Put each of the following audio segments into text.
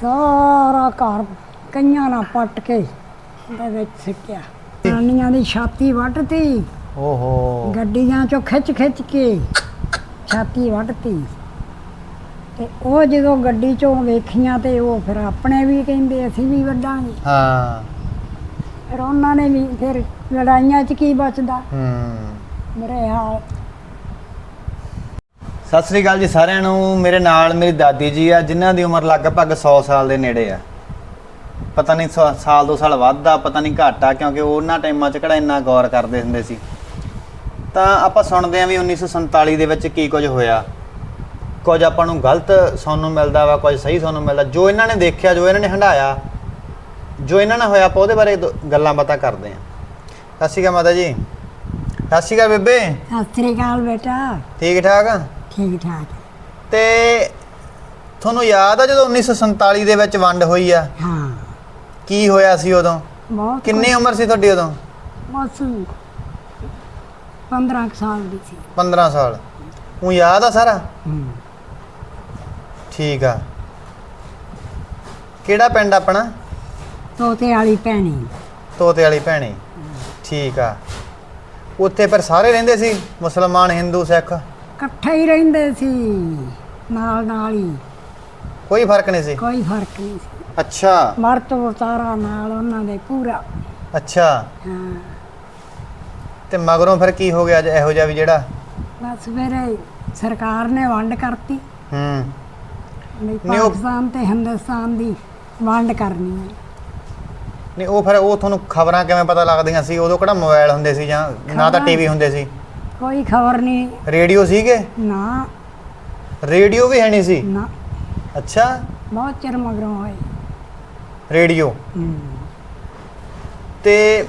ਸਾਰਾ ਘਰ ਕਈਆਂ ਨਾਲ ਪੱਟ ਕੇ ਦੇ ਵਿੱਚ ਸਿੱਟਿਆ। ਨਾਨੀਆਂ ਦੀ ਛਾਤੀ ਵੱਢਤੀ। ਓਹੋ। ਗੱਡੀਆਂ ਚੋਂ ਖਿੱਚ ਖਿੱਚ ਕੇ ਛਾਤੀ ਵੱਢਤੀ। ਤੇ ਉਹ ਜਦੋਂ ਗੱਡੀ ਚੋਂ ਵੇਖੀਆਂ ਤੇ ਉਹ ਫਿਰ ਆਪਣੇ ਵੀ ਕਹਿੰਦੇ ਅਸੀਂ ਵੀ ਵੱਢਾਂਗੇ। ਹਾਂ। ਫਿਰ ਉਹਨਾਂ ਨੇ ਵੀ ਫਿਰ ਲੜਾਈਆਂ 'ਚ ਕੀ ਬਚਦਾ? ਹੂੰ। ਮੇਰੇ ਹਾਲ ਸਤਿ ਸ੍ਰੀ ਅਕਾਲ ਜੀ ਸਾਰਿਆਂ ਨੂੰ। ਮੇਰੇ ਨਾਲ ਮੇਰੀ ਦਾਦੀ ਜੀ ਆ ਜਿਨ੍ਹਾਂ ਦੀ ਉਮਰ ਲਗਭਗ 100 ਸਾਲ ਦੇ ਨੇੜੇ ਆ। ਪਤਾ ਨਹੀਂ ਸਾਲ ਦੋ ਸਾਲ ਵੱਧ ਆ ਪਤਾ ਨਹੀਂ ਘੱਟ ਆ ਕਿਉਂਕਿ ਉਹਨਾਂ ਟਾਈਮਾਂ 'ਚ ਕਿਹੜਾ ਇੰਨਾ ਗੌਰ ਕਰਦੇ ਹੁੰਦੇ ਸੀ। ਤਾਂ ਆਪਾਂ ਸੁਣਦੇ ਆਂ ਵੀ 1947 ਦੇ ਵਿੱਚ ਕੀ ਕੁਝ ਹੋਇਆ। ਕੁਝ ਆਪਾਂ ਨੂੰ ਗਲਤ ਸੁਣਨ ਨੂੰ ਮਿਲਦਾ ਵਾ ਕੁਝ ਸਹੀ ਸੁਣਨ ਨੂੰ ਮਿਲਦਾ। ਜੋ ਇਹਨਾਂ ਨੇ ਦੇਖਿਆ ਜੋ ਇਹਨਾਂ ਨੇ ਹੰਡਾਇਆ ਜੋ ਇਹਨਾਂ ਨਾਲ ਹੋਇਆ ਆਪਾਂ ਉਹਦੇ ਬਾਰੇ ਗੱਲਾਂ ਬਾਤਾਂ ਕਰਦੇ ਆਂ ਸਤਿ ਸ਼੍ਰੀ ਅਕਾਲ ਮਾਤਾ ਜੀ। ਸਤਿ ਸ਼੍ਰੀ ਅਕਾਲ ਬੇਬੇ। ਸਤਿ ਸ੍ਰੀ ਅਕਾਲ ਬੇਟਾ। ਠੀਕ ਠਾਕ ਆ? ਠੀਕ ਠਾਕ ਤੇ ਤੁਹਾਨੂੰ ਯਾਦ ਆ ਜਦੋਂ 1947 ਦੇ ਵਿੱਚ ਵੰਡ ਹੋਈ ਆ? ਹਾਂ। ਕੀ ਹੋਇਆ ਸੀ ਉਦੋਂ? ਬਹੁਤ ਕਿੰਨੀ ਉਮਰ ਸੀ ਤੁਹਾਡੀ ਉਦੋਂ? ਬਸ 15 ਕੁ ਸਾਲ ਦੀ ਸੀ। 15 ਸਾਲ। ਉਹ ਯਾਦ ਆ ਸਾਰਾ? ਹੂੰ। ਠੀਕ ਆ। ਕਿਹੜਾ ਪਿੰਡ ਆਪਣਾ? ਤੋਤੇ ਵਾਲੀ ਭੈਣੀ। ਤੋਤੇ ਵਾਲੀ ਭੈਣੀ ਠੀਕ ਆ। ਉੱਥੇ ਫਿਰ ਸਾਰੇ ਰਹਿੰਦੇ ਸੀ? ਮੁਸਲਮਾਨ ਹਿੰਦੂ ਸਿੱਖ? ਇਕੱਠੇ ਹੀ ਰਹਿੰਦੇ ਸੀ ਨਾਲ ਨਾਲ ਹੀ। ਕੋਈ ਫ਼ਰਕ ਨਹੀਂ ਸੀ? ਕੋਈ ਫ਼ਰਕ ਨਹੀਂ ਸੀ। ਅੱਛਾ। ਮਰਤ ਵਤਾਰਾ ਨਾਲ ਉਹਨਾਂ ਦੇ ਪੂਰਾ। ਅੱਛਾ। ਹਾਂ। ਤੇ ਮਗਰੋਂ ਫਿਰ ਕੀ ਹੋ ਗਿਆ ਅੱਜ ਇਹੋ ਜਿਹਾ ਵੀ ਜਿਹੜਾ? ਬਸ ਫਿਰ ਸਰਕਾਰ ਨੇ ਵੰਡ ਕਰਤੀ। ਹੂੰ। ਨਹੀਂ ਉਹ- ਪਾਕਿਸਤਾਨ ਤੇ ਹਿੰਦੁਸਤਾਨ ਦੀ ਵੰਡ ਕਰਨੀ ਹੈ। ਨਹੀਂ ਉਹ ਫਿਰ ਉਹ ਤੁਹਾਨੂੰ ਖਬਰਾਂ ਕਿਵੇਂ ਪਤਾ ਲੱਗਦੀਆਂ ਸੀ? ਉਦੋਂ ਕਿਹੜਾ ਮੋਬਾਈਲ ਹੁੰਦੇ ਸੀ ਜਾਂ ਨਾ ਤਾਂ ਖਬਰਾਂ- ਟੀਵੀ ਹੁੰਦੇ ਸੀ? ਕੋਈ ਖਬਰ ਨਹੀਂ ਰੇਡੀਓ ਸੀਗੇ? ਨਾ। ਰੇਡੀਓ ਵੀ ਹੈ ਨਹੀਂ ਸੀ? ਨਾ। ਅੱਛਾ। ਬਹੁਤ ਚਿਰ ਮਗਰੋਂ ਹੋਏ ਰੇਡੀਓ। ਤੇ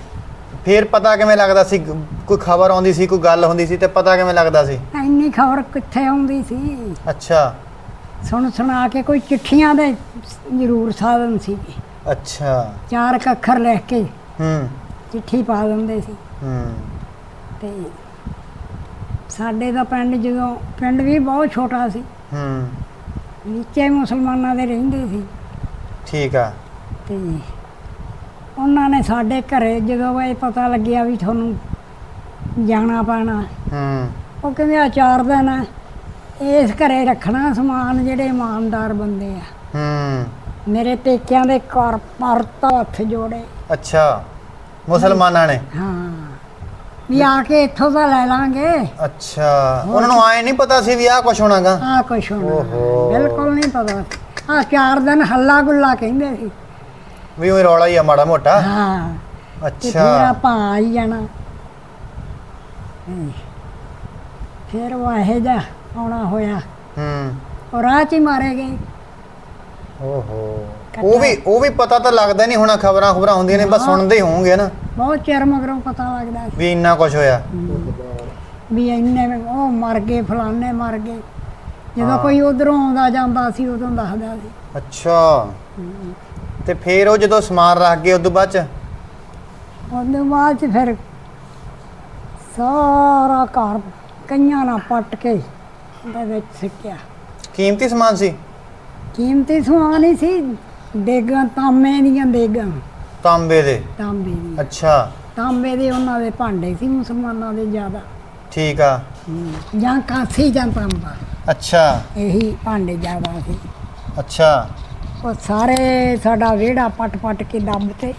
ਫਿਰ ਪਤਾ ਕਿਵੇਂ ਲੱਗਦਾ ਸੀ? ਕੋਈ ਖਬਰ ਆਉਂਦੀ ਸੀ ਕੋਈ ਗੱਲ ਹੁੰਦੀ ਸੀ ਤੇ ਪਤਾ ਕਿਵੇਂ ਲੱਗਦਾ ਸੀ? ਇੰਨੀ ਖਬਰ ਕਿੱਥੇ ਆਉਂਦੀ ਸੀ? ਅੱਛਾ। ਸੁਣ ਸੁਣਾ ਕੇ ਕੋਈ ਚਿੱਠੀਆਂ ਦੇ ਜ਼ਰੂਰ ਸਾਧਨ ਸੀ। ਅੱਛਾ। ਚਾਰ ਅੱਖਰ ਲਿਖ ਕੇ ਹੂੰ। ਚਿੱਠੀ ਪਾ ਦਿੰਦੇ ਸੀ। ਹੂੰ। ਤੇ ਸਾਡੇ ਦਾ ਪਿੰਡ ਜਦੋਂ ਪਿੰਡ ਵੀ ਬਹੁਤ ਛੋਟਾ ਸੀ। ਹੂੰ। ਨੀਚੇ ਮੁਸਲਮਾਨਾਂ ਦੇ ਰਹਿੰਦੇ ਸੀ। ਠੀਕ ਆ। ਤੇ ਉਹਨਾਂ ਨੇ ਸਾਡੇ ਘਰੇ ਜਦੋਂ ਇਹ ਪਤਾ ਲੱਗਿਆ ਵੀ ਤੁਹਾਨੂੰ ਜਾਣਾ ਪੈਣਾ ਹੂੰ। ਉਹ ਕਹਿੰਦੇ ਆ ਚਾਰ ਦਿਨ ਇਸ ਘਰੇ ਰੱਖਣਾ ਸਮਾਨ ਜਿਹੜੇ ਇਮਾਨਦਾਰ ਬੰਦੇ ਆ। ਹੂੰ। ਮੇਰੇ ਪੇਕਿਆਂ ਦੇ ਘਰ ਪਰ ਤੋਂ ਹੱਥ ਜੋੜੇ। ਅੱਛਾ। ਮੁਸਲਮਾਨਾਂ ਨੇ? ਹਾਂ। ਵੀ ਆ ਕੇ ਇੱਥੋਂ ਦਾ ਲੈ ਲਾਂਗੇ। ਅੱਛਾ ਉਹਨਾਂ ਨੂੰ ਆਏ ਨਹੀਂ ਪਤਾ ਸੀ ਵੀ ਆਹ ਕੁਝ ਹੋਣਾਗਾ? ਆ ਕੁਛ ਹੋਣਾ। ਓਹੋ। ਬਿਲਕੁਲ ਨਹੀਂ ਪਤਾ। ਆ ਚਾਰ ਦਿਨ ਹੱਲਾ ਗੁੱਲਾ ਕਹਿੰਦੇ ਸੀ। ਵੀ ਉਹ ਰੌਲਾ ਹੀ ਆ ਮਾੜਾ ਮੋਟਾ। ਹਾਂ। ਤੇ ਫਿਰ ਅੱਛਾ ਆਪਾਂ ਆ ਹੀ ਜਾਣਾ। ਹਮ। ਫਿਰ ਉਹ ਇਹੋ ਜਿਹਾ ਆਉਣਾ ਹੋਇਆ। ਹੂੰ। ਉਹ ਰਾਹ 'ਚ ਹੀ ਮਾਰੇ ਗਏ। ਓਹੋ। ਉਹ ਵੀ ਉਹ ਵੀ ਪਤਾ ਤਾਂ ਲੱਗਦਾ ਨਹੀਂ ਹੋਣਾ ਖਬਰਾਂ ਖਬਰਾਂ ਹੁੰਦੀਆਂ ਨੇ ਬਸ। ਸੁਣਦੇ ਹੀ ਹੋਵੋਗੇ ਨਾ? ਬਹੁਤ ਚਿਰ ਮਗਰੋਂ ਪਤਾ ਲੱਗਦਾ ਸੀ। ਵੀ ਇੰਨਾ ਕੁਝ ਹੋਇਆ। ਵੀ ਇੰਨੇ ਉਹ ਮਰ ਗਏ ਫਲਾਣੇ ਮਰ ਗਏ। ਜਦੋਂ। ਕੋਈ ਉਧਰੋਂ ਆਉਂਦਾ ਜਾਂਦਾ ਸੀ ਉਦੋਂ ਦੱਸਦਾ ਸੀ। ਅੱਛਾ। ਤੇ ਫਿਰ ਉਹ ਜਦੋਂ ਸਮਾਨ ਰੱਖ ਗਏ ਉਦੋਂ ਬਾਅਦ ਚ? ਉਹਦੇ ਬਾਅਦ 'ਚ ਫਿਰ ਸਾਰਾ ਘਰ ਕਈਆਂ ਨਾਲ ਪੱਟ ਕੇ ਦੇ ਵਿੱਚ ਸਿੱਟਿਆ। ਕੀਮਤੀ ਸਮਾਨ ਸੀ? ਕੀਮਤੀ ਸਮਾਨ ਹੀ ਸੀ। ਦੇਗਾਂ ਤਾਂਬੇ ਦੀਆਂ ਦੇਗਾਂ ਤਾਂਬੇ ਦੇ? ਤਾਂਬੇ ਦੀ ਅੱਛਾ। ਤਾਂਬੇ ਦੇ ਉਹਨਾਂ ਦੇ ਭਾਂਡੇ ਸੀ ਮੁਸਲਮਾਨਾਂ ਦੇ ਜ਼ਿਆਦਾ। ਠੀਕ ਆ। ਜਾਂ ਕਾਸੀ ਜਾਂ ਤਾਂਬਾ। ਅੱਛਾ। ਇਹੀ ਭਾਂਡੇ ਜ਼ਿਆਦਾ ਸੀ। ਅੱਛਾ। ਉਹ ਸਾਰੇ ਸਾਡਾ ਵਿਹੜਾ ਪੱਟ ਪੱਟ ਕੇ ਦੱਬ ਤੇ।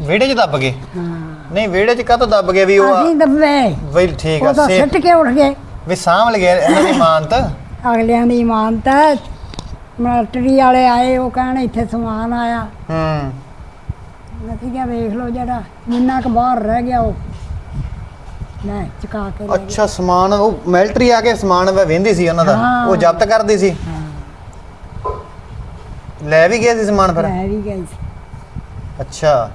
ਵਿਹੜੇ 'ਚ ਦੱਬ ਗਏ? ਹਾਂ। ਨਹੀਂ ਵਿਹੜੇ 'ਚ ਕਾਹਤੋਂ ਦੱਬ ਗਏ ਵੀ ਉਹ ਅਸੀਂ ਦੱਬੇ। ਵੀ ਠੀਕ ਆ ਉਹ ਤਾਂ ਸੇ ਸਿੱਟ ਕੇ ਉੱਠ ਗਏ। ਵੀ ਸਾਂਭ ਲਗੇ ਇਹਨਾਂ ਦੀ ਮਾਨਤ ਅਗਲਿਆਂ ਦੀ ਇਮਾਨਤ। ਮਿਲਟਰੀ ਵਾਲੇ ਆਏ ਉਹ ਕਹਿਣ ਇੱਥੇ ਸਮਾਨ ਆਇਆ। ਹੂੰ। ਅਸੀਂ ਕਿਹਾ ਵੇਖ ਲਓ ਜਿਹੜਾ ਜਿੰਨਾ ਕੁ ਬਾਹਰ ਰਹਿ ਗਿਆ ਉਹ। ਲੈ ਚੁਕਾ ਕੇ ਲੈ ਗਏ। ਅੱਛਾ ਸਮਾਨ ਉਹ ਮਿਲਟਰੀ ਆ ਕੇ ਸਮਾਨ ਵੇਂਦੀ ਸੀ ਉਹਨਾਂ ਦਾ। ਹਾਂ। ਉਹ ਜ਼ਬਤ ਕਰਦੀ ਸੀ। ਹਾਂ। ਲੈ ਵੀ ਗਏ ਸੀ ਸਮਾਨ ਫਿਰ? ਲੈ ਵੀ ਗਈ ਸੀ। ਅੱਛਾ।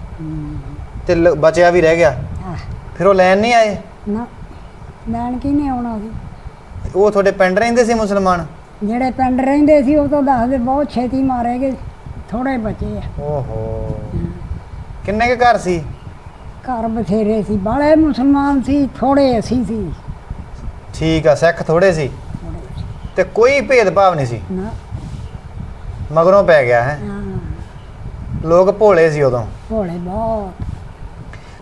ਤੇ ਲ- ਬਚਿਆ ਵੀ ਰਹਿ ਗਿਆ? ਆਹ, ਫਿਰ ਉਹ ਲੈਣ ਨਹੀਂ ਆਏ? ਨਾ। ਲੈਣ ਕੀ ਆਉਣਾ ਸੀ? ਉਹ ਤੁਹਾਡੇ ਪਿੰਡ ਰਹਿੰਦੇ ਸੀ ਮੁਸਲਮਾਨ? ਜਿਹੜੇ ਪਿੰਡ ਰਹਿੰਦੇ ਸੀ ਉਹ ਤਾਂ ਦੱਸਦੇ ਬਹੁਤ ਛੇਤੀ ਮਾਰੇ ਗਏ ਥੋੜੇ ਬਚੇ ਆ। ਓਹੋ। ਕਿੰਨੇ ਕੁ ਘਰ ਸੀ? ਘਰ ਬਥੇਰੇ ਸੀ ਬਾਲੇ ਮੁਸਲਮਾਨ ਸੀ ਥੋੜੇ ਅਸੀਂ ਸੀ। ਠੀਕ ਆ ਸਿੱਖ ਥੋੜੇ ਸੀ। ਤੇ ਕੋਈ ਭੇਦਭਾਵ ਨਹੀਂ ਸੀ? ਨਾ। ਮਗਰੋਂ ਪੈ ਗਿਆ ਹੈ। ਹਾਂ। ਲੋਕ ਭੋਲੇ ਸੀ ਉਦੋਂ। ਭੋਲੇ ਬਹੁਤ।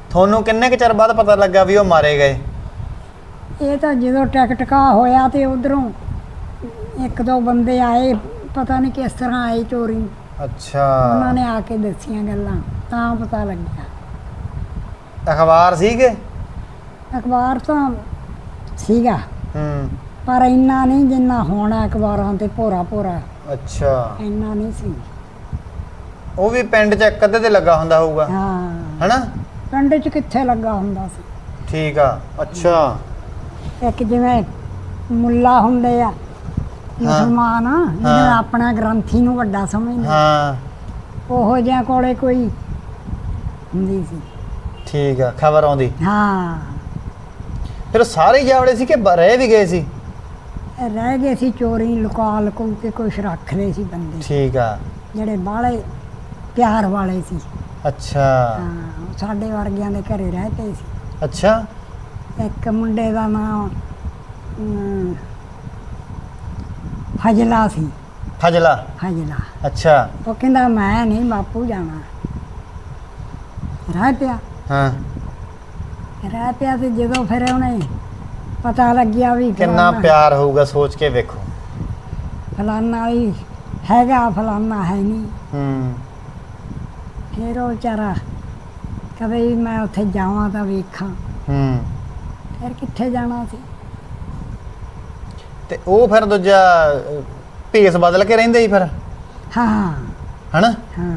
ਤੁਹਾਨੂੰ ਕਿੰਨੇ ਕੁ ਚਿਰ ਬਾਅਦ ਪਤਾ ਲੱਗਾ ਵੀ ਉਹ ਮਾਰੇ ਗਏ? ਇਹ ਤਾਂ ਜਦੋਂ ਟਕਟਕਾ ਹੋਇਆ ਤੇ ਉਧਰੋਂ ਇੱਕ ਦੋ ਬੰਦੇ ਆਏ ਪਤਾ ਨਹੀਂ ਕਿਸ ਤਰ੍ਹਾਂ ਆਏ ਚੋਰੀ। ਅੱਛਾ। ਉਹਨਾਂ ਨੇ ਆ ਕੇ ਦੱਸੀਆਂ ਗੱਲਾਂ ਤਾਂ ਪਤਾ ਲੱਗਿਆ। ਅਖਬਾਰ ਸੀਗੇ? ਅਖਬਾਰ ਤਾਂ ਸੀਗਾ। ਹੂੰ। ਪਰ ਇੰਨਾ ਨਹੀਂ ਜਿੰਨਾ ਹੋਣਾ ਅਖਬਾਰਾਂ ਤੇ ਭੋਰਾ ਭੋਰਾ। ਅੱਛਾ। ਇੰਨਾ ਨਹੀਂ ਸੀ। ਉਹ ਵੀ ਪਿੰਡ 'ਚ ਇੱਕ ਅੱਧੇ ਤੇ ਲੱਗਾ ਹੁੰਦਾ ਹੋਊਗਾ। ਹਾਂ। ਹਨਾ? ਪਿੰਡ 'ਚ ਕਿੱਥੇ ਲੱਗਾ ਹੁੰਦਾ ਸੀ। ਠੀਕ ਆ। ਅੱਛਾ। ਇੱਕ ਜਿਵੇਂ ਮੁੱਲਾ ਹੁੰਦੇ ਆ ਮੁਸਲਮਾਨ ਜਿਵੇਂ ਹਾਂ। ਆਪਣਾ ਗ੍ਰੰਥੀ ਨੂੰ ਵੱਡਾ ਸਮਝਦੇ ਹਾਂ। ਉਹੋ ਜਿਹਾ ਕੋਲੇ ਕੋਈ ਹੁੰਦੀ ਸੀ। ਠੀਕ ਆ ਖਬਰ ਆਉਂਦੀ। ਹਾਂ। ਫਿਰ ਉਹ ਸਾਰੇ ਹੀ ਜਾਵੜੇ ਸੀ ਕਿ ਬ- ਰਹਿ ਵੀ ਗਏ ਸੀ? ਰਹਿ ਗਏ ਸੀ ਚੋਰੀ ਲੁਕਾ ਲੁਕੂ ਕੇ ਕੁਛ ਰੱਖ ਲਏ ਸੀ ਬੰਦੇ। ਠੀਕ ਆ। ਜਿਹੜੇ ਬਾਹਲੇ ਪਿਆਰ ਵਾਲੇ ਸੀ। ਅੱਛਾ। ਹਾਂ ਸਾਡੇ ਵਰਗਿਆਂ ਦੇ ਘਰੇ ਰਹਤੇ ਸੀ। ਅੱਛਾ। ਇੱਕ ਮੁੰਡੇ ਦਾ ਨਾਮ ਫਜਲਾ ਸੀ। ਫਜਲਾ? ਫਜਲਾ। ਅੱਛਾ। ਉਹ ਕਹਿੰਦਾ ਮੈਂ ਨਹੀਂ ਬਾਪੂ ਜਾਣਾ। ਰਹਿ ਪਿਆ। ਹਾਂ। ਰਹਿ ਪਿਆ ਤੇ ਜਦੋਂ ਫਿਰ ਉਹਨੇ ਪਤਾ ਲੱਗਿਆ ਵੀ ਕਿੰਨਾ ਪਿਆਰ ਹੋਊਗਾ ਸੋਚ ਕੇ ਵੇਖੋ। ਫਲਾਨਾ ਵੀ ਹੈਗਾ ਫਲਾਨਾ ਹੈ ਨਹੀਂ। ਹੂੰ। ਫਿਰ ਉਹ ਵਿਚਾਰਾ ਕਦੇ ਮੈਂ ਉੱਥੇ ਜਾਵਾਂ ਤਾਂ ਵੇਖਾਂ। ਹੂੰ। ਫਿਰ ਕਿੱਥੇ ਜਾਣਾ ਸੀ? ਤੇ ਉਹ ਫਿਰ ਦੂਜਾ ਭੇਸ ਬਦਲ ਕੇ ਰਹਿੰਦੇ ਸੀ ਫਿਰ। ਹਾਂ ਹਨਾ? ਹਾਂ।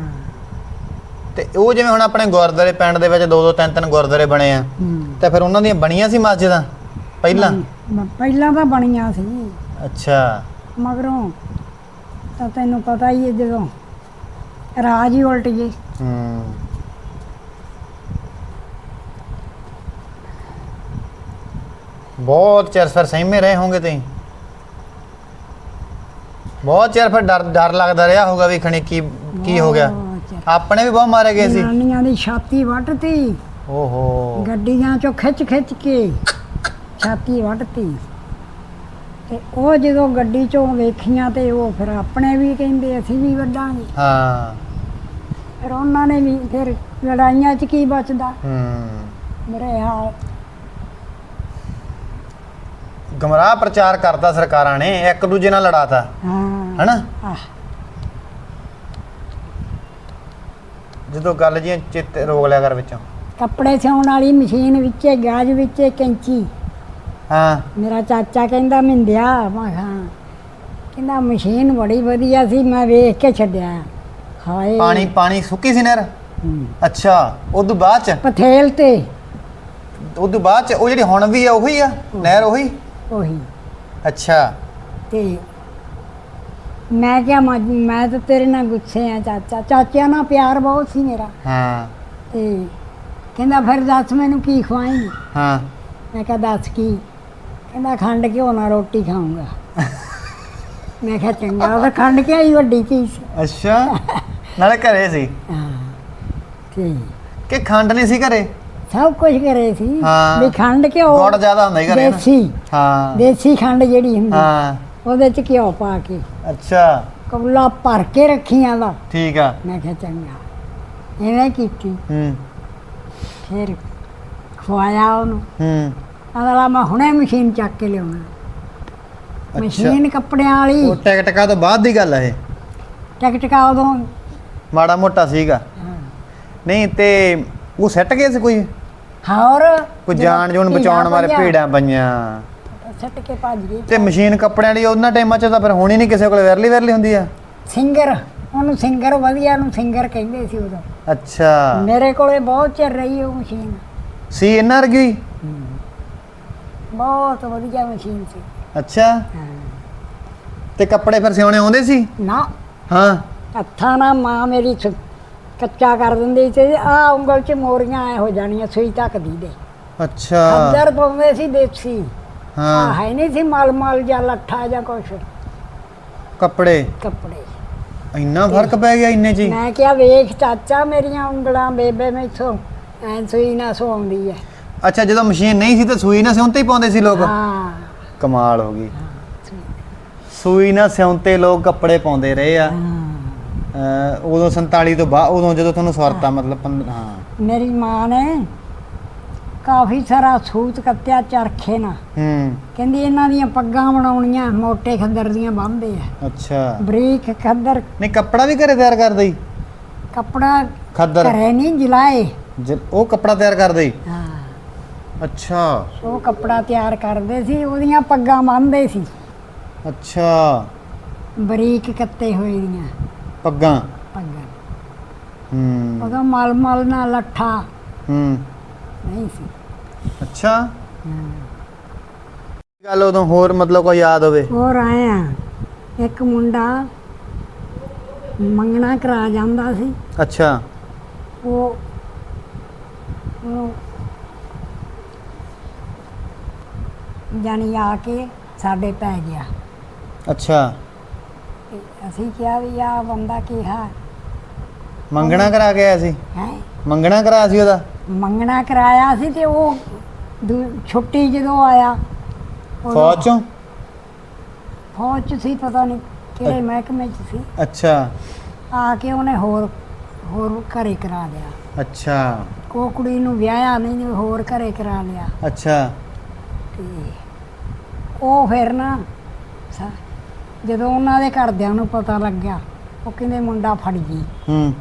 ਤੇ ਉਹ ਜਿਵੇਂ ਹੁਣ ਆਪਣੇ ਗੁਰਦੁਆਰੇ ਪਿੰਡ ਦੇ ਵਿੱਚ ਦੋ ਦੋ ਤਿੰਨ ਤਿੰਨ ਗੁਰਦੁਆਰੇ ਬਣੇ ਆ ਹੂੰ। ਤੇ ਫਿਰ ਉਹਨਾਂ ਦੀਆਂ ਬਣੀਆਂ ਸੀ ਮਸਜਿਦਾਂ? ਪਹਿਲਾਂ? ਮ- ਪਹਿਲਾਂ ਤਾਂ ਬਣੀਆਂ ਸੀ। ਅੱਛਾ। ਮਗਰੋਂ ਤਾਂ ਤੈਨੂੰ ਪਤਾ ਹੀ ਹੈ ਜਦੋਂ ਰਾਜ ਹੀ ਉਲਟ ਗਏ। ਹੂੰ। ਬਹੁਤ ਚਿਰ ਫਿਰ ਸਹਿਮੇ ਰਹੇ ਹੋਗੇ ਤੁਸੀਂ? ਬਹੁਤ ਚਿਰ ਫਿਰ ਡਰ ਡਰ ਲੱਗਦਾ ਰਿਹਾ ਹੋਗਾ ਵੀ ਖਣੀ ਕੀ ਕੀ ਹੋ ਗਿਆ। ਬਹੁਤ ਚਿਰ। ਆਪਣੇ ਵੀ ਬਹੁਤ ਮਾਰੇ ਗਏ ਸੀ। ਜਨਾਨੀਆਂ ਦੀ ਛਾਤੀ ਵੱਟਤੀ ਓਹੋ। ਗੱਡੀਆਂ ਚੋਂ ਖਿੱਚ ਖਿੱਚ ਕੇ ਛਾਤੀ ਵੱਟਤੀ ਤੇ ਉਹ ਜਦੋਂ ਗੱਡੀ ਚੋਂ ਵੇਖੀਆਂ ਤੇ ਉਹ ਫਿਰ ਆਪਣੇ ਵੀ ਕਹਿੰਦੇ ਅਸੀਂ ਵੀ ਵੱਡਾਂਗੇ ਹਾਂ। ਫਿਰ ਉਹਨਾਂ ਨੇ ਵੀ ਫਿਰ ਲੜਾਈਆਂ 'ਚ ਕੀ ਬਚਦਾ? ਹੂੰ। ਮੇਰੇ ਹਾਲ ਗਮਰਾਹ ਪ੍ਰਚਾਰ ਕਰਤਾ ਸਰਕਾਰਾਂ ਨੇ ਇੱਕ ਦੂਜੇ ਨਾਲ ਲੜਾਤਾ। ਹਾਂ। ਹਨਾ? ਆਹ, ਜਦੋਂ ਗੱਲ ਜੀ ਚਿੱਤ ਰੋਕ ਲਿਆ ਕਰ ਵਿੱਚੋਂ। ਕੱਪੜੇ ਸਿਉਣ ਵਾਲੀ ਮਸ਼ੀਨ ਵਿੱਚੇ ਗਾਜ ਵਿੱਚੇ ਕੈਂਚੀ। ਹਾਂ। ਮੇਰਾ ਚਾਚਾ ਕਹਿੰਦਾ ਮਿੰਦਿਆ ਮੈਂ ਹਾਂ। ਕਹਿੰਦਾ ਮਸ਼ੀਨ ਬੜੀ ਵਧੀਆ ਸੀ ਮੈਂ ਵੇਖ ਕੇ ਛੱਡਿਆ। ਹਾਏ। ਪਾਣੀ ਪਾਣੀ ਸੁੱਕੀ ਸੀ ਨਹਿਰ? ਹੂੰ। ਅੱਛਾ ਉਦੋਂ ਬਾਅਦ ਚ? ਪਥੇਲ ਤੇ। ਉਦੋਂ ਬਾਅਦ ਚ ਉਹ ਜਿਹੜੀ ਹੁਣ ਵੀ ਆ ਉਹੀ ਆ? ਨਹਿਰ ਉਹੀ? ਉਹੀ। ਅੱਛਾ। ਤੇ ਮੈਂ ਕਿਹਾ ਮੈਂ ਮੈਂ ਤਾਂ ਤੇਰੇ ਨਾਲ ਗੁੱਸੇ ਆ ਚਾਚਾ। ਚਾਚਿਆਂ ਨਾਲ ਪਿਆਰ ਬਹੁਤ ਸੀ ਮੇਰਾ। ਹਾਂ। ਤੇ ਕਹਿੰਦਾ ਫਿਰ ਦੱਸ ਮੈਨੂੰ ਕੀ ਖਵਾਏਂਗੀ? ਹਾਂ। ਮੈਂ ਕਿਹਾ ਦੱਸ ਕੀ? ਕਹਿੰਦਾ ਖੰਡ ਘਿਓ ਨਾਲ ਰੋਟੀ ਖਾਊਂਗਾ। ਮੈਂ ਕਿਹਾ ਚੰਗਾ ਉਹ ਖੰਡ ਘਿਓ ਹੀ ਵੱਡੀ ਚੀਜ਼ ਅੱਛਾ। ਨਾਲੇ ਘਰੇ ਸੀ। ਹਾਂ। ਤੇ ਕਿ ਖੰਡ ਨਹੀਂ ਸੀ ਘਰੇ? ਸਭ ਕੁਝ ਕਰੇ ਸੀ। ਹਾਂ। ਵੀ ਖੰਡ ਘਿਓ ਗੁੜ ਜ਼ਿਆਦਾ ਹੁੰਦਾ ਹੀ ਘਰੇ ਨਾ। ਦੇਸੀ। ਹਾਂ। ਦੇਸੀ ਖੰਡ ਜਿਹੜੀ ਹੁੰਦੀ ਹਾਂ। ਉਹਦੇ ਚ ਘਿਓ ਪਾ ਕੇ। ਅੱਛਾ। ਕੌਲਾ ਭਰ ਕੇ ਰੱਖੀਆਂ ਦਾ। ਠੀਕ ਆ। ਮੈਂ ਕਿਹਾ ਚੰਗਾ। ਐਵੇਂ ਕੀਤੀ। ਹੂੰ। ਫਿਰ ਖਵਾਇਆ ਉਹਨੂੰ। ਹੂੰ। ਅਗਲਾ ਮੈਂ ਹੁਣੇ ਮਸ਼ੀਨ ਚੱਕ ਕੇ ਲਿਆਉਣਾ। ਅੱਛਾ। ਮਸ਼ੀਨ ਕੱਪੜਿਆਂ ਵਾਲੀ। ਉਹ ਟਿਕਟਕਾ ਤੋਂ ਬਾਅਦ ਦੀ ਗੱਲ ਆ ਇਹ? ਟਿਕਟਕਾ ਉਦੋਂ। ਮਾੜਾ ਮੋਟਾ ਸੀਗਾ। ਨਹੀਂ ਤੇ ਉਹ ਸੱਟ ਗਏ ਸੀ ਕੋਈ? ਹੋਰ? ਕੋਈ ਜਾਨ ਜੂਨ ਬਚਾਉਣ ਵਾਲੇ ਭੀੜਾਂ ਪਈਆਂ। ਸੱਟ ਕੇ ਭੱਜ ਗਈ ਤੇ ਮਸ਼ੀਨ ਕੱਪੜਿਆਂ ਦੀ ਉਹਨਾਂ ਟਾਈਮਾਂ 'ਚ ਤਾਂ ਫਿਰ ਹੋਣੀ ਨਹੀਂ ਕਿਸੇ ਕੋਲ ਵੈਰਲੀ ਵੈਰਲੀ ਹੁੰਦੀ ਆ। ਸਿੰਗਰ ਉਹਨੂੰ ਸਿੰਗਰ ਵਧੀਆ ਨੂੰ ਸਿੰਗਰ ਕਹਿੰਦੇ ਸੀ ਉਦੋਂ। ਅੱਛਾ। ਮੇਰੇ ਕੋਲੇ ਬਹੁਤ ਚਿਰ ਰਹੀ ਉਹ ਮਸ਼ੀਨ। ਸੀ ਇਹਨਾਂ ਵਰਗੀ ਬਹੁਤ ਵਧੀਆ ਮਸ਼ੀਨ ਸੀ। ਅੱਛਾ। ਤੇ ਕੱਪੜੇ ਫਿਰ ਸਿਉਣੇ ਆਉਂਦੇ ਸੀ? ਨਾ। ਹਾਂ। ਹੱਥਾਂ ਨਾਲ ਮਾਂ ਮੇਰੀ ਕੱਚਾ ਕਰ ਦਿੰਦੀ ਸੀ ਆ ਉਂਗਲ 'ਚ ਮੋਰੀਆਂ ਐ ਹੋ ਜਾਣੀਆਂ ਸੂਈ ਧੱਕਦੀ ਦੇ। ਅੱਛਾ। ਖੱਦਰ ਪਾਉਂਦੇ ਸੀ ਦੇਸੀ। ਹਾਂ। ਹੈ ਨਹੀਂ ਸੀ ਮਲ ਮਲ ਜਾਂ ਲੱਠਾ ਜਾਂ ਕੁਛ। ਕੱਪੜੇ? ਕੱਪੜੇ। ਇੰਨਾ ਫ਼ਰਕ ਪੈ ਗਿਆ ਇੰਨੇ 'ਚ ਹੀ? ਮੈਂ ਕਿਹਾ ਵੇਖ ਚਾਚਾ ਮੇਰੀਆਂ ਉਂਗਲਾਂ ਬੇਬੇ ਮੈਥੋਂ ਐ ਸੂਈ ਨਾ ਸੋਉਂਦੀ ਐ। ਅੱਛਾ ਜਦੋਂ ਮਸ਼ੀਨ ਨਹੀਂ ਸੀ ਤਾਂ ਸੂਈ ਨਾਲ ਸਿਉਂਤੇ ਹੀ ਪਾਉਂਦੇ ਸੀ ਲੋਕ? ਹਾਂ। ਕਮਾਲ ਹੋ ਗਈ। ਸੂਈ। ਨਾਲ ਸਿਉਂਤੇ ਲੋਕ ਕੱਪੜੇ ਪਾਉਂਦੇ ਰਹੇ ਆ। ਹਾਂ। ਅਹ ਉਦੋਂ 47 ਤੋਂ ਬਾਅਦ ਉਦੋਂ ਜਦੋਂ ਤੁਹਾਨੂੰ ਸੁਰਤਾ ਮਤਲਬ ਪੰਦ- ਹਾਂ। ਮੇਰੀ ਮਾਂ ਨੇ ਕਾਫੀ ਸਾਰਾ ਸੂਤ ਕੱਤਿਆ ਚਰਖੇ ਨਾਲ। ਹੂੰ। ਕਹਿੰਦੀ ਇਹਨਾਂ ਦੀਆਂ ਪੱਗਾਂ ਬਣਾਉਣੀਆਂ ਮੋਟੇ ਖੰਦਰ ਦੀਆਂ ਬੰਨ੍ਹਦੇ ਆ। ਅੱਛਾ। ਬਰੀਕ ਖੰਦਰ। ਨਹੀਂ ਕੱਪੜਾ ਵੀ ਘਰੇ ਤਿਆਰ ਕਰਦੇ ਸੀ ਕੱਪੜਾ ਖੱਦਰ। ਘਰੇ ਨਹੀਂ ਜਲਾਏ। ਜ- ਉਹ ਕੱਪੜਾ ਤਿਆਰ ਕਰਦੇ ਹਾਂ। ਅੱਛਾ। ਉਹ ਕੱਪੜਾ ਤਿਆਰ ਕਰਦੇ ਸੀ ਉਹਦੀਆਂ ਪੱਗਾਂ ਬੰਨ੍ਹਦੇ ਸੀ। ਅੱਛਾ। ਬਰੀਕ ਕੱਤੇ ਹੋਏ ਦੀਆਂ। ਪੱਗਾਂ। ਪੱਗਾਂ। ਹੂੰ। ਉਦੋਂ ਮਲ ਮਲ ਨਾਲ ਲੱਠਾ। ਹੂੰ। ਨਹੀਂ ਸੀ। ਅੱਛਾ। ਹਾਂ। ਗੱਲ ਉਦੋਂ ਹੋਰ ਮਤਲਬ ਕੋਈ ਯਾਦ ਹੋਵੇ? ਹੋਰ ਆਏ ਆ। ਇੱਕ ਮੁੰਡਾ ਮੰਗਣਾ ਕਰਾ ਜਾਂਦਾ ਸੀ। ਅੱਛਾ। ਉਹ ਉਹ ਜਾਣੀ ਆ ਕੇ ਸਾਡੇ ਪੈ ਗਿਆ। ਅੱਛਾ। ਤੇ ਅਸੀਂ ਕਿਹਾ ਵੀ ਆ ਬੰਦਾ ਕਿਹਾ ਮੰਗਣਾ ਕਰਾ ਕੇ ਆਇਆ ਸੀ? ਹੈ? ਮੰਗਣਾ ਕਰਾ ਸੀ ਉਹਦਾ? ਮੰਗਣਾ ਕਰਾਇਆ ਸੀ ਤੇ ਉਹ ਦੂ- ਛੁੱਟੀ ਜਦੋਂ ਆਇਆ ਉਦੋਂ ਫੌਜ ਚੋਂ? ਫੌਜ 'ਚ ਸੀ ਪਤਾ ਨਹੀਂ ਕਿਹੜੇ ਮਹਿਕਮੇ 'ਚ ਸੀ। ਅੱਛਾ। ਆ ਕੇ ਉਹਨੇ ਹੋਰ ਹੋਰ ਘਰੇ ਕਰਾ ਲਿਆ। ਅੱਛਾ। ਉਹ ਕੁੜੀ ਨੂੰ ਵਿਆਹਿਆ ਨਹੀਂ ਤੇ ਹੋਰ ਘਰੇ ਕਰਾ ਲਿਆ। ਅੱਛਾ। ਤੇ ਉਹ ਫਿਰ ਨਾ ਸਾ- ਜਦੋਂ ਉਹਨਾਂ ਦੇ ਘਰਦਿਆਂ ਨੂੰ ਪਤਾ ਲੱਗਿਆ ਉਹ ਕਹਿੰਦੇ ਮੁੰਡਾ ਫੜ ਗਈ। ਹੂੰ।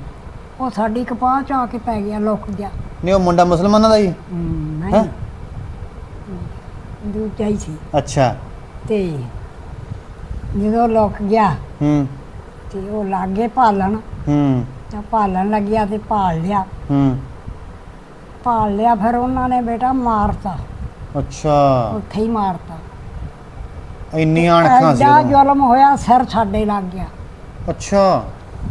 ਉਹ ਸਾਡੀ ਕਪਾਹ ਚ ਆ ਕੇ ਪੈ ਗਿਆ ਲੁੱਕ ਗਿਆ। ਨਹੀਂ ਉਹ ਮੁੰਡਾ ਮੁਸਲਮਾਨਾਂ ਦਾ ਹੀ ਹਮ, ਹੈਂ? ਨਹੀਂ ਦੂਜਾ ਹੀ ਸੀ। ਅੱਛਾ। ਤੇ ਜਦੋਂ ਲੁੱਕ ਗਿਆ ਹੂੰ। ਤੇ ਉਹ ਲਾਗੇ ਭਾਲਣ। ਹੂੰ। ਤਾਂ ਭਾਲਣ ਲੱਗਿਆ ਤੇ ਭਾਲ ਲਿਆ। ਹੂੰ। ਭਾਲ ਲਿਆ ਫਿਰ ਉਹਨਾਂ ਨੇ ਬੇਟਾ ਮਾਰਤਾ। ਅੱਛਾ। ਉੱਥੇ ਹੀ ਮਾਰਤਾ। ਇੰਨੀਆਂ ਅਣਖਾਂ ਸੀ ਐਡਾ ਉਦੋਂ। ਜ਼ੁਲਮ ਹੋਇਆ ਸਿਰ ਸਾਡੇ ਲੱਗ ਗਿਆ। ਅੱਛਾ।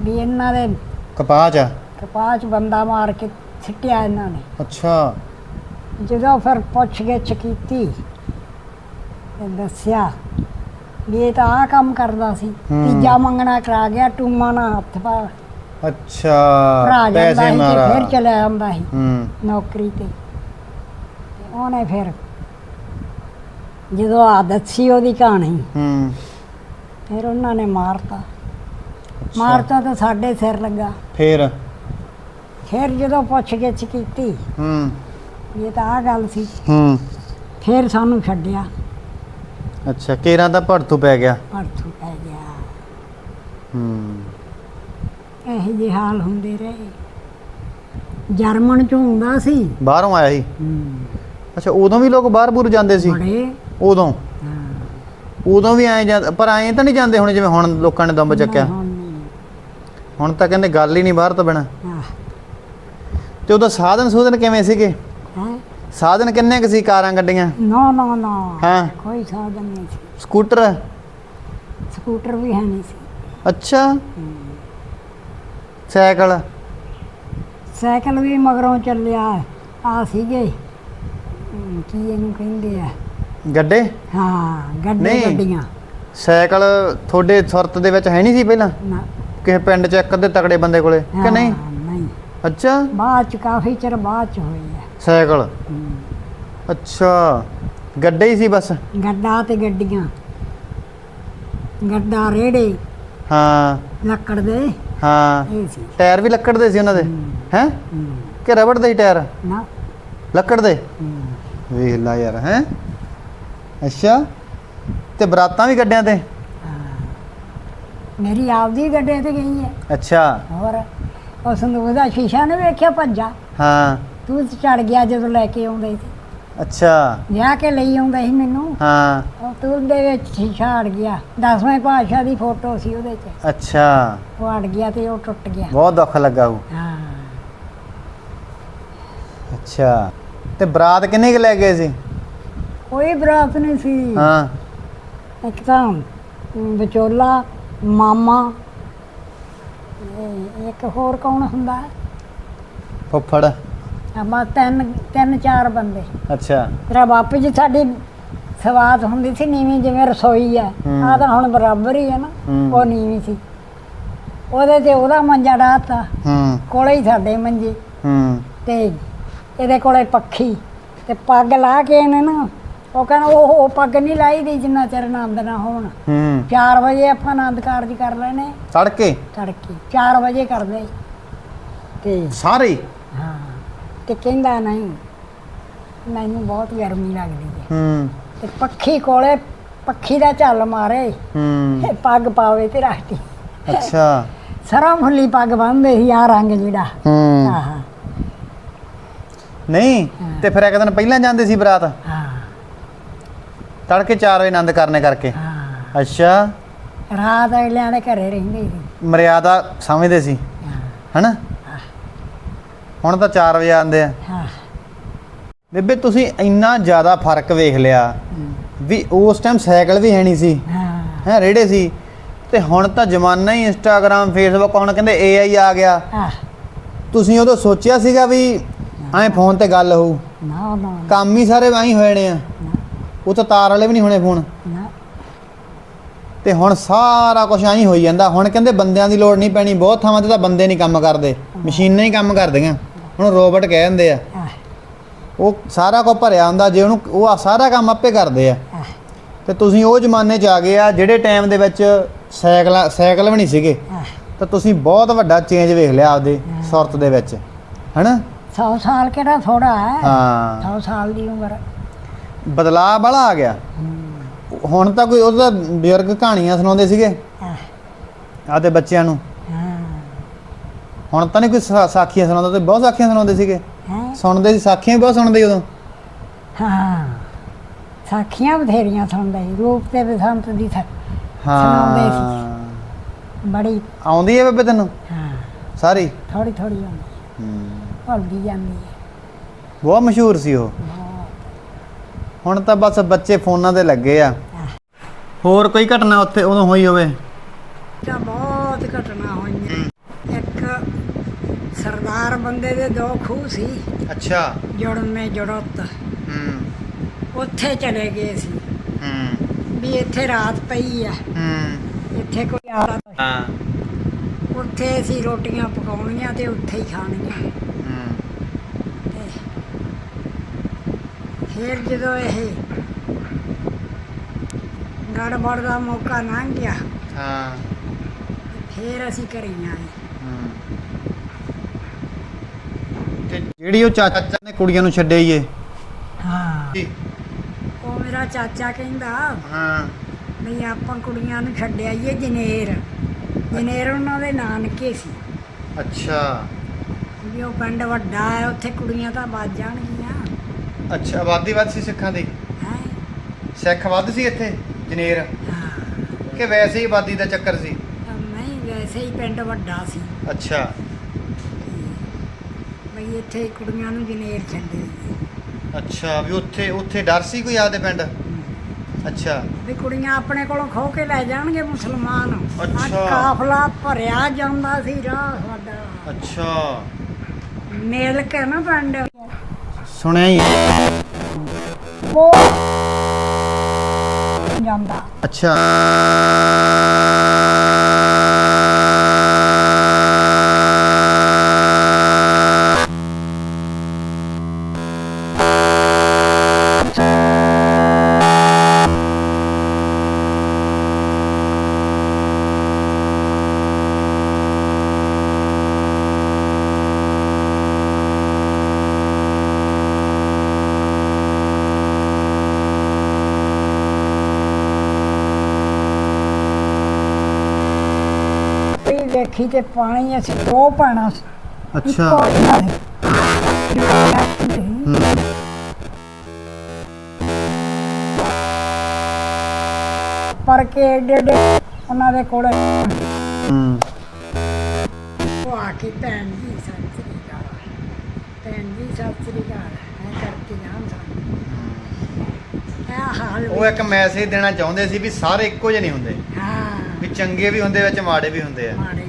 ਵੀ ਇਹਨਾਂ ਦੇ ਕਪਾਹ ਚ? ਕਪਾਹ 'ਚ ਬੰਦਾ ਮਾਰ ਕੇ ਸਿੱਟਿਆ ਇਹਨਾਂ ਨੇ। ਅੱਛਾ। ਜਦੋਂ ਫਿਰ ਪੁੱਛ ਗਿੱਛ ਕੀਤੀ ਤੇ ਦੱਸਿਆ ਵੀ ਇਹ ਤਾਂ ਆਹ ਕੰਮ ਕਰਦਾ ਸੀ। ਹੂੰ। ਤੀਜਾ ਮੰਗਣਾ ਕਰਾ ਗਿਆ ਟੂਮਾ ਨਾਲ ਹੱਥ ਪਾ। ਅੱਛਾ ਭਰਾ ਜਾਂਦਾ ਪੈਸੇ ਸੀ ਤੇ ਮਾਰਾ। ਫਿਰ ਚਲਿਆ ਜਾਂਦਾ ਸੀ ਹੂੰ। ਨੌਕਰੀ ਤੇ। ਤੇ ਉਹਨੇ ਫਿਰ ਜਦੋਂ ਆਦਤ ਸੀ ਉਹਦੀ ਕਹਾਣੀ। ਹੂੰ। ਫਿਰ ਉਹਨਾਂ ਨੇ ਮਾਰਤਾ। ਮਾਰਤਾ ਤਾਂ ਸਾਡੇ ਸਿਰ ਲੱਗਾ। ਫਿਰ? ਫਿਰ ਜਦੋਂ ਪੁੱਛ ਗਿੱਛ ਕੀਤੀ। ਹੂੰ। ਇਹ ਤਾਂ ਆਹ ਗੱਲ ਸੀ। ਹੂੰ। ਫਿਰ ਸਾਨੂੰ ਛੱਡਿਆ। ਅੱਛਾ ਕੇਰਾਂ ਦਾ ਭੜਥੂ ਪੈ ਗਿਆ? ਪਰਥੂ ਪੈ ਗਿਆ। ਹੂੰ। ਇਹੋ ਜਿਹੇ ਹਾਲ ਹੁੰਦੇ ਰਹੇ। ਜਰਮਨ ਚੋਂ ਹੁੰਦਾ ਸੀ। ਬਾਹਰੋਂ ਆਇਆ ਸੀ? ਅੱਛਾ ਉਦੋਂ ਵੀ ਲੋਕ ਬਾਹਰ ਬੂਰ ਜਾਂਦੇ ਸੀ? ਬੜੇ ਉਦੋਂ। ਉਦੋਂ ਵੀ ਆਏ ਜਾਂ ਪਰ ਆਏ ਤਾਂ ਨਹੀਂ ਜਾਂਦੇ ਹੁਣ ਜਿਵੇਂ ਹੁਣ ਲੋਕਾਂ ਨੇ ਦੰਬ ਚੱਕਿਆ। ਹੁਣ ਤਾਂ ਕਹਿੰਦੇ ਗੱਲ ਹੀ ਨਹੀਂ ਬਾਹਰ ਤੋਂ ਬਿਨਾ। ਤੇ ਉਦੋਂ ਸਾਧਨ ਸੂਧਨ ਕਿਵੇਂ ਸੀਗੇ? ਹੈਂ? ਸਾਧਨ ਕਿੰਨੇ ਕੁ ਸੀ ਕਾਰਾਂ ਗੱਡੀਆਂ? ਨਾ ਨਾ ਨਾ। ਹਾਂ। ਕੋਈ ਸਾਧਨ ਨਹੀਂ ਸੀ। ਸਕੂਟਰ? ਸਕੂਟਰ ਵੀ ਹੈ ਨਹੀਂ ਸੀ। ਅੱਛਾ। ਸਾਈਕਲ? ਸਾਈਕਲ ਵੀ ਮਗਰੋਂ ਚੱਲਿਆ। ਆ ਸੀਗੇ। ਕੀ ਇਹਨੂੰ ਕਹਿੰਦੇ ਆ? ਗੱਡੇ? ਹਾਂ ਗੱਡੇ ਨਹੀਂ। ਗੱਡੀਆਂ। ਸਾਈਕਲ ਤੁਹਾਡੇ ਸੁਰਤ ਦੇ ਵਿੱਚ ਹੈ ਨਹੀਂ ਸੀ ਪਹਿਲਾਂ? ਨਾ। ਕਿਸੇ ਪਿੰਡ 'ਚ ਇੱਕ ਅੱਧੇ ਤਕੜੇ ਬੰਦੇ ਕੋਲੇ ਕਿ ਹਾਂ, ਨਹੀਂ। ਨਹੀਂ ਅੱਛਾ। ਬਾਅਦ ਚ ਕਾਫੀ ਚਿਰ ਬਾਅਦ ਚ ਹੋਈ ਹੈ। ਸਾਈਕਲ? ਹਮ, ਅੱਛਾ। ਗੱਡੇ ਹੀ ਸੀ ਬਸ? ਗੱਡਾ ਤੇ ਗੱਡੀਆਂ। ਗੱਡਾ ਰੇੜੇ। ਹਾਂ। ਲੱਕੜ ਦੇ। ਹਾਂ। ਇਹ ਸੀ। ਟਾਇਰ ਵੀ ਲੱਕੜ ਦੇ ਸੀ ਉਹਨਾਂ ਦੇ? ਹੈ। ਹਮ, ਕਿ ਰਬੜ ਦੇ ਹੀ ਟਾਇਰ? ਨਾ। ਲੱਕੜ ਦੇ? ਹਮ, ਵੇਖ ਲਾ ਯਾਰ ਹੈ? ਅੱਛਾ? ਤੇ ਬਰਾਤਾਂ ਵੀ ਗੱਡਿਆਂ ਤੇ? ਮੇਰੀ ਆਪਦੀ ਗੱਡੇ ਤੇ ਗਈ ਹੈ। ਅੱਛਾ। ਹੋਰ ਉਹ ਸੰਦੂਕ ਦਾ ਸ਼ੀਸ਼ਾ ਨੇ ਵੇਖਿਆ ਭੱਜਾ? ਹਾਂ। ਤੂੰ ਚੜ ਗਿਆ ਜਦੋਂ ਲੈ ਕੇ ਆਉਂਦੇ ਸੀ। ਅੱਛਾ। ਵਿਆਹ ਕੇ ਲਈ ਆਉਂਦਾ ਸੀ ਮੈਨੂੰ। ਹਾਂ। ਉਹ ਤੂੰ ਦੇ ਵਿੱਚ ਸ਼ੀਸ਼ਾ ਅੜ ਗਿਆ। ਦਸਵੇਂ ਪਾਤਸ਼ਾਹ ਦੀ ਫੋਟੋ ਸੀ ਉਹਦੇ 'ਚ ਅੱਛਾ। ਉਹ ਅੜ ਗਿਆ ਤੇ ਉਹ ਟੁੱਟ ਗਿਆ। ਬਹੁਤ ਦੁੱਖ ਲੱਗਾ ਉਹ। ਹਾਂ। ਅੱਛਾ। ਤੇ ਬਰਾਤ ਕਿੰਨੇ ਕੁ ਲੈ ਗਏ ਸੀ? ਕੋਈ ਬਰਾਤ ਨਹੀਂ ਸੀ। ਹਾਂ। ਇੱਕ ਤਾਂ ਵਿਚੋਲਾ ਮਾਮਾ ਇਹ ਇੱਕ ਹੋਰ ਕੌਣ ਹੁੰਦਾ? ਫੁੱਫੜ। ਆਪਾਂ ਤਿੰਨ ਤਿੰਨ ਚਾਰ ਬੰਦੇ। ਅੱਛਾ। ਤੇਰਾ ਬਾਪੂ ਜੀ ਸਾਡੀ ਸਵਾਤ ਹੁੰਦੀ ਸੀ ਨੀਵੀਂ ਜਿਵੇਂ ਰਸੋਈ ਆ। ਆ ਤਾਂ ਹੁਣ ਬਰਾਬਰ ਹੀ ਹੈ ਨਾ। ਉਹ ਨੀਵੀਂ ਸੀ। ਉਹਦੇ ਤੇ ਉਹਦਾ ਮੰਜਾ ਡਾਤਾ ਹੂੰ। ਕੋਲੇ ਹੀ ਸਾਡੇ ਮੰਜੇ। ਹੂੰ। ਤੇ ਇਹਦੇ ਕੋਲੇ ਪੱਖੀ। ਤੇ ਪੱਗ ਲਾ ਕੇ ਇਹਨੇ ਨਾ ਉਹ ਕਹਿੰਦਾ ਉਹ ਉਹ ਪੱਗ ਨਹੀਂ ਲਾਈ ਦੀ ਜਿੰਨਾ ਚਿਰ ਆਨੰਦ ਨਾ ਹੋਣ। ਹੂੰ। 4 ਵਜੇ ਆਪਾਂ ਆਨੰਦ ਕਾਰਜ ਕਰ ਲੈਣੇ। ਤੜਕੇ? ਤੜਕੇ। 4 ਵਜੇ ਕਰਦੇ। ਤੇ ਸਾਰੇ? ਹੀ? ਤੇ ਕਹਿੰਦਾ ਨਹੀਂ ਮੈਨੂੰ ਬਹੁਤ ਗਰਮੀ ਲੱਗਦੀ ਹੈ। ਹੂੰ। ਤੇ ਪੱਖੀ ਕੋਲੇ ਪੱਖੀ ਦਾ ਝੱਲ ਮਾਰੇ। ਹੂੰ। ਤੇ ਪੱਗ ਪਾਵੇ ਤੇ ਰੱਖਦੀ ਅੱਛਾ। ਸਰਾ ਫੁੱਲੀ ਪੱਗ ਬੰਨਦੇ ਸੀ ਆ ਰੰਗ ਜਿਹੜਾ। ਹੂੰ। ਆਹਾ। ਨਹੀਂ ਤੇ ਫਿਰ ਇੱਕ ਦਿਨ ਪਹਿਲਾਂ ਜਾਂਦੇ ਸੀ ਬਰਾਤ? ਹਾਂ। ਤੜਕੇ 4 ਵਜੇ ਆਨੰਦ ਕਰਨੇ ਕਰਕੇ। ਹਾਂ। ਅੱਛਾ। ਰਾਤ ਅਗਲਿਆਂ ਦੇ ਘਰੇ ਰਹਿੰਦੇ ਸੀ। ਮਰਿਆਦਾ ਸਮਝਦੇ ਸੀ। ਹਾਂ। ਹਨਾ? ਹੁਣ ਤਾਂ 4 ਵਜੇ ਆਉਂਦੇ ਆ। ਹਾਂ। ਬੇਬੇ ਤੁਸੀਂ ਇੰਨਾ ਜ਼ਿਆਦਾ ਫ਼ਰਕ ਵੇਖ ਲਿਆ ਵੀ ਉਸ ਟਾਈਮ ਸਾਈਕਲ ਵੀ ਹੈ ਨਹੀਂ ਸੀ। ਹਾਂ। ਹੈ ਰੇੜੇ ਸੀ। ਤੇ ਹੁਣ ਤਾਂ ਜ਼ਮਾਨਾ ਹੀ ਇੰਸਟਾਗ੍ਰam ਫੇਸਬੁੱਕ ਹੁਣ ਕਹਿੰਦੇ AI ਆ ਗਿਆ। ਆਹ, ਤੁਸੀਂ ਉਦੋਂ ਸੋਚਿਆ ਸੀਗਾ ਵੀ ਐਂ ਫੋਨ ਤੇ ਗੱਲ ਹੋਊ। ਨਾ ਨਾ। ਕੰਮ ਹੀ ਸਾਰੇ ਐਂ ਹੋਏ ਨੇ ਆ। ਨਾ, ਉਹ ਤਾਂ ਤਾਰ ਵਾਲੇ ਵੀ ਨਹੀਂ ਹੋਣੇ ਫੋਨ। ਨਾ। ਤੇ ਹੁਣ ਸਾਰਾ ਕੁਝ ਐਂ ਹੋਈ ਜਾਂਦਾ। ਹੁਣ ਕਹਿੰਦੇ ਬੰਦਿਆਂ ਦੀ ਲੋੜ ਨਹੀਂ ਪੈਣੀ। ਬਹੁਤ ਥਾਵਾਂ ਤੇ ਤਾਂ ਬੰਦੇ ਨਹੀਂ ਕੰਮ ਕਰਦੇ। ਮਸ਼ੀਨਾਂ ਹੀ ਕੰਮ ਕਰਦੀਆਂ। ਹੁਣ ਰੋਬੋਟ ਕਹਿ ਦਿੰਦੇ ਆ। ਉਹ ਸਾਰਾ ਕੁਝ ਭਰਿਆ ਹੁੰਦਾ। ਜੇ ਉਹਨੂੰ ਉਹ ਸਾਰਾ ਕੰਮ ਆਪੇ ਕਰਦੇ ਆ। ਤੇ ਤੁਸੀਂ ਉਹ ਜ਼ਮਾਨੇ 'ਚ ਆ ਗਏ ਆ ਜਿਹੜੇ ਟਾਈਮ ਦੇ ਵਿੱਚ ਸਾਈਕਲ ਸਾਈਕਲ ਵੀ ਨਹੀਂ ਸੀਗੇ। ਤਾਂ ਤੁਸੀਂ ਬਹੁਤ ਵੱਡਾ ਚੇਂਜ ਵੇਖ ਲਿਆ ਆਪਦੇ ਸੁਰਤ ਦੇ ਵਿੱਚ। ਹੈਨਾ? ਸੌ ਸਾਲ ਕਿਹੜਾ ਥੋੜਾ ਹੈ। ਹਾਂ। ਸੌ ਸਾਲ ਦੀ ਉਮਰ। ਬਦਲਾਅ ਬੜਾ ਆ ਗਿਆ। ਹੁਣ ਤਾਂ ਕੋਈ ਉਹਦਾ ਬਜ਼ੁਰਗ ਕਹਾਣੀਆਂ ਸੁਣਾਉਂਦੇ ਸੀਗੇ। ਆਹ, ਆਪਦੇ ਬੱਚਿਆਂ ਨੂੰ। ਹੁਣ ਤਾਂ ਨਹੀਂ ਕੋਈ ਸਾ- ਸਾਖੀਆਂ ਸੁਣਾਉਂਦਾ ਤੇ ਬਹੁਤ ਸਾਖੀਆਂ ਸੁਣਾਉਂਦੇ ਸੀਗੇ। ਹੈਂ? ਸੁਣਦੇ ਸੀ ਸਾਖੀਆਂ ਵੀ ਬਹੁਤ ਸੁਣਦੇ ਸੀ ਉਦੋਂ। ਹਾਂ। ਸਾਖੀਆਂ ਬਥੇਰੀਆਂ ਸੁਣਦਾ ਸੀ ਰੂਪ ਤੇ ਬਸੰਤ ਦੀ ਥ- ਸੁਣਾਉਂਦੇ ਹਾਂ। ਬੜੀ ਆਉਂਦੀ ਹੈ ਬੇਬੇ ਤੈਨੂੰ? ਹਾਂ। ਸਾਰੀ? ਥੋੜੀ ਥੋੜੀ ਹੁੰਦੀ ਭੁੱਲਦੀ ਜਾਂਦੀ ਹੈ। ਬਹੁਤ ਮਸ਼ਹੂਰ ਸੀ ਉਹ। ਹੁਣ ਤਾਂ ਬਸ ਬੱਚੇ ਫੋਨਾਂ ਤੇ ਲੱਗੇ ਆ। ਹੋਰ ਕੋਈ ਘਟਨਾ ਉੱਥੇ ਉਦੋਂ ਹੋਈ ਹੋਵੇ? ਤਾਂ ਬਹੁਤ ਘਟਨਾ ਹੋਈਆਂ ਇੱਕ ਸਰਦਾਰ ਬੰਦੇ ਦੇ ਦੋ ਖੂਹ ਸੀ। ਅੱਛਾ। ਜੁੜਨ ਮੇ ਜੁੜਤ। ਹੂੰ। ਉੱਥੇ ਚਲੇ ਗਏ ਸੀ। ਹੂੰ। ਵੀ ਇੱਥੇ ਰਾਤ ਪਈ ਆ। ਹੂੰ। ਇੱਥੇ ਕੋਈ ਆਲਾ ਹਾਂ। ਉੱਥੇ ਅਸੀਂ ਰੋਟੀਆਂ ਪਕਾਉਣੀਆਂ ਤੇ ਉੱਥੇ ਹੀ ਖਾਣੀਆਂ ਹੂੰ ਤੇ ਫਿਰ ਜਦੋਂ ਇਹ ਗੜਬੜ ਦਾ ਮੌਕਾ ਲੰਘ ਗਿਆ ਹਾਂ। ਫਿਰ ਅਸੀਂ ਘਰੇ ਆਏ। ਹੂੰ। ਤੇ ਜਿਹੜੀ ਉਹ ਚਾਚਾ ਨੇ ਕੁੜੀਆਂ ਨੂੰ ਛੱਡਿਆ ਈ ਏ ਹਾਂ। ਉਹ ਮੇਰਾ ਚਾਚਾ ਕਹਿੰਦਾ ਹਾਂ। ਵੀ ਆਪਾਂ ਕੁੜੀਆਂ ਨੂੰ ਛੱਡਿਆ ਈਏ ਜਨੇਰ। ਜਨੇਰ ਉਹਨਾਂ ਦੇ ਨਾਨਕੇ ਸੀ। ਅੱਛਾ। ਵੀ ਉਹ ਪਿੰਡ ਵੱਡਾ ਹੈ ਉੱਥੇ ਕੁੜੀਆਂ ਤਾਂ ਵੱਜ ਜਾਣਗੀਆਂ। ਅੱਛਾ ਆਬਾਦੀ ਵੱਧ ਸੀ ਸਿੱਖਾਂ ਦੀ? ਹੈ? ਸਿੱਖ ਵੱਧ ਸੀ ਇੱਥੇ ਜਨੇਰ? ਹਾਂ। ਕਿ ਵੈਸੇ ਹੀ ਆਬਾਦੀ ਦਾ ਚੱਕਰ ਸੀ? ਤਾਂ ਨਹੀਂ ਵੈਸੇ ਹੀ ਪਿੰਡ ਵੱਡਾ ਸੀ। ਅੱਛਾ। ਬਈ ਇੱਥੇ ਕੁੜੀਆਂ ਨੂੰ ਜਨੇਰ ਛੱਡੇ ਅੱਛਾ ਵੀ ਉੱਥੇ ਉੱਥੇ ਡਰ ਸੀ ਕੋਈ ਆਪਦੇ ਪਿੰਡ? ਅੱਛਾ। ਵੀ ਕੁੜੀਆਂ ਆਪਣੇ ਕੋਲੋਂ ਖੋ ਕੇ ਲੈ ਜਾਣਗੇ ਮੁਸਲਮਾਨ। ਆਹ ਅੱਛਾ। ਕਾਫਲਾ ਭਰਿਆ ਜਾਂਦਾ ਸੀ ਰਾਹ ਸਾਡਾ। ਅੱਛਾ। ਮਿਲ ਕੇ ਨਾ ਪਿੰਡ। ਸੁਣਿਆ ਹੀ ਉਹ ਜਾਂਦਾ। ਅੱਛਾ। ਵੇਖੀ ਤੇ ਪਾਣੀ ਅਸੀਂ ਦੋ ਪਾਣਾ ਅੱਛਾ। ਪਰ ਕੇ ਏਡੇ ਉਹਨਾਂ ਦੇ ਕੋਲ ਹੂੰ। ਉਹ ਆ ਕੇ ਭੈਣ ਜੀ ਸਤਿ ਸ੍ਰੀ ਅਕਾਲ। ਭੈਣ ਜੀ ਸਤਿ ਸ੍ਰੀ ਅਕਾਲ। ਐ ਕਰਕੇ ਜਾਣ ਸਾਨੂੰ। ਇਹ ਹਾਲ ਉਹ ਇੱਕ ਮੈਸੇਜ ਦੇਣਾ ਚਾਹੁੰਦੇ ਸੀ ਵੀ ਸਾਰੇ ਇੱਕੋ ਜਿਹੇ ਨਹੀਂ ਹੁੰਦੇ। ਹਾਂ। ਵੀ ਚੰਗੇ ਵੀ ਹੁੰਦੇ ਵਿੱਚ ਮਾੜੇ ਵੀ ਹੁੰਦੇ ਆ। ਮਾੜੇ।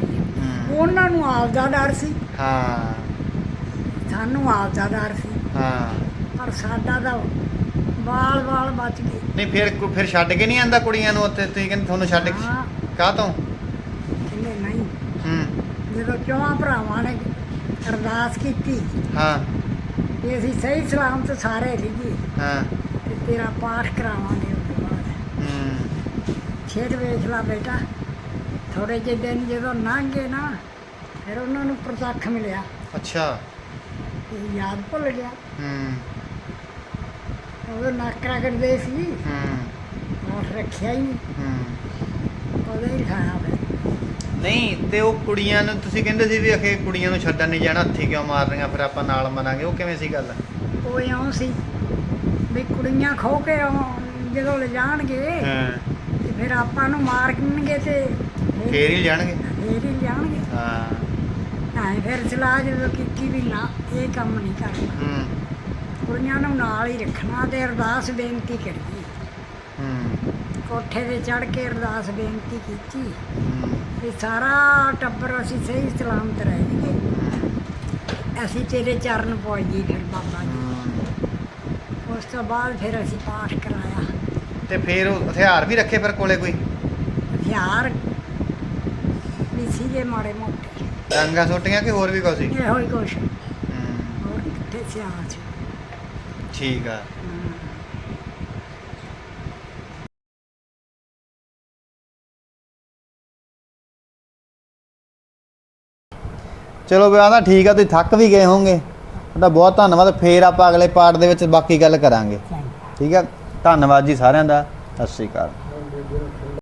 ਉਹਨਾਂ ਨੂੰ ਆਪਦਾ ਡਰ ਸੀ। ਹਾਂ। ਸਾਨੂੰ ਆਪਦਾ ਡਰ ਸੀ। ਹਾਂ। ਪਰ ਸਾਡਾ ਤਾਂ ਬਾਲ ਬਾਲ ਬਚ ਗਏ। ਨਹੀਂ ਫਿਰ ਕੋ- ਫਿਰ ਛੱਡ ਕੇ ਨਹੀਂ ਆਂਦਾ ਕੁੜੀਆਂ ਨੂੰ ਉੱਥੇ? ਤੁਸੀਂ ਕਹਿੰਦੇ ਤੁਹਾਨੂੰ ਛੱਡ ਕੇ ਹਾਂ। ਕਾਹ ਤੋਂ? ਕਹਿੰਦੇ ਨਹੀਂ। ਹੂੰ। ਜਦੋਂ ਚੌਹਾਂ ਭਰਾਵਾਂ ਨੇ ਅਰਦਾਸ ਕੀਤੀ ਹਾਂ। ਕਿ ਅਸੀਂ ਸਹੀ ਸਲਾਮਤ ਸਾਰੇ ਰਹੀਏ। ਹਾਂ। ਤੇ ਤੇਰਾ ਪਾਠ ਕਰਾਵਾਂਗੇ ਉਸ ਤੋਂ ਬਾਅਦ। ਹੂੰ। ਛੇੜ ਵੇਖ ਲਾ ਬੇਟਾ। ਥੋੜੇ ਜਿਹੇ ਦਿਨ ਜਦੋਂ ਲੰਘ ਨਾ ਫਿਰ ਉਹਨਾਂ ਨੂੰ ਪ੍ਰਤੱਖ ਮਿਲਿਆ। ਅੱਛਾ। ਤੇ ਯਾਦ ਭੁੱਲ ਗਿਆ। ਹੂੰ। ਉਹ ਨਾਕਰਾ ਕਰਦੇ ਸੀ। ਹੂੰ। ਪਾਠ ਰੱਖਿਆ ਹੀ ਨਹੀਂ। ਹੂੰ। ਉਹਦੇ ਹੀ ਖਾਇਆ ਫਿਰ। ਨਹੀਂ ਤੇ ਉਹ ਕੁੜੀਆਂ ਨੂੰ ਤੁਸੀਂ ਕਹਿੰਦੇ ਸੀ ਵੀ ਅਖੇ ਕੁੜੀਆਂ ਨੂੰ ਛੱਡਣ ਨਹੀਂ ਜਾਣਾ ਹੱਥੀ ਕਿਉਂ ਮਾਰ ਰਹੀਆਂ ਫਿਰ ਆਪਾਂ ਨਾਲ ਮਰਾਂਗੇ ਉਹ ਕਿਵੇਂ ਸੀ ਗੱਲ? ਉਹ ਇਉਂ ਸੀ ਵੀ ਕੁੜੀਆਂ ਖੋ ਕੇ ਆਉਣ- ਜਦੋਂ ਲੈ ਜਾਣਗੇ ਹਾਂ। ਤੇ ਫਿਰ ਆਪਾਂ ਨੂੰ ਮਾਰਨਗੇ ਤੇ ਫੇਰ ਹੀ ਜਾਣਗੇ ਫੇਰ ਹੀ ਜਾਣਗੇ ਹਾਂ। ਤਾਂ ਫਿਰ ਸਲਾਹ ਜਦੋਂ ਕੀਤੀ ਵੀ ਨਾ ਇਹ ਕੰਮ ਨਹੀਂ ਕਰਨਾ। ਹੂੰ। ਕੁੜੀਆਂ ਨੂੰ ਨਾਲ ਹੀ ਰੱਖਣਾ ਤੇ ਅਰਦਾਸ ਬੇਨਤੀ ਕਰੀ। ਹੂੰ। ਕੋਠੇ ਤੇ ਚੜ ਕੇ ਅਰਦਾਸ ਬੇਨਤੀ ਕੀਤੀ। ਹੂੰ, ਵੀ ਸਾਰਾ ਟੱਬਰ ਅਸੀਂ ਸਹੀ ਸਲਾਮਤ ਰਹਿ ਹੂੰ, ਅਸੀਂ ਤੇਰੇ ਚਰਨ ਪਵਾਈਏ ਫਿਰ ਬਾਬਾ ਜੀ। ਉਸ ਤੋਂ ਬਾਅਦ ਫਿਰ ਅਸੀਂ ਪਾਠ ਕਰਾਇਆ। ਤੇ ਫਿਰ ਹਥਿਆਰ ਵੀ ਰੱਖੇ ਫਿਰ ਕੋਲੇ ਕੋਈ? ਹਥਿਆਰ ਵੀ ਸੀਗੇ ਮਾੜੇ ਮੋਟੇ। ਡਾਂਗਾ ਸੁੱਟੀਆਂ ਕਿ ਹੋਰ ਵੀ ਕੁਛ ਸੀ? ਇਹੋ ਹੀ ਕੁਛ। ਹੂੰ, ਹੋਰ ਕਿੱਥੇ ਸਿਆਣ ਚ? ਠੀਕ ਆ। ਹਾਂ। ਚਲੋ ਵਿਆਹ ਦਾ ਠੀਕ ਆ ਤੁਸੀਂ ਥੱਕ ਵੀ ਗਏ ਹੋਵੋਗੇ। ਤੁਹਾਡਾ ਬਹੁਤ ਧੰਨਵਾਦ ਫੇਰ ਆਪਾਂ ਅਗਲੇ ਪਾਰਟ ਦੇ ਵਿੱਚ ਬਾਕੀ ਗੱਲ ਕਰਾਂਗੇ। ਠੀਕ ਆ? ਧੰਨਵਾਦ ਜੀ ਸਾਰਿਆਂ ਦਾ। ਸਤਿ ਸ਼੍ਰੀ ਅਕਾਲ।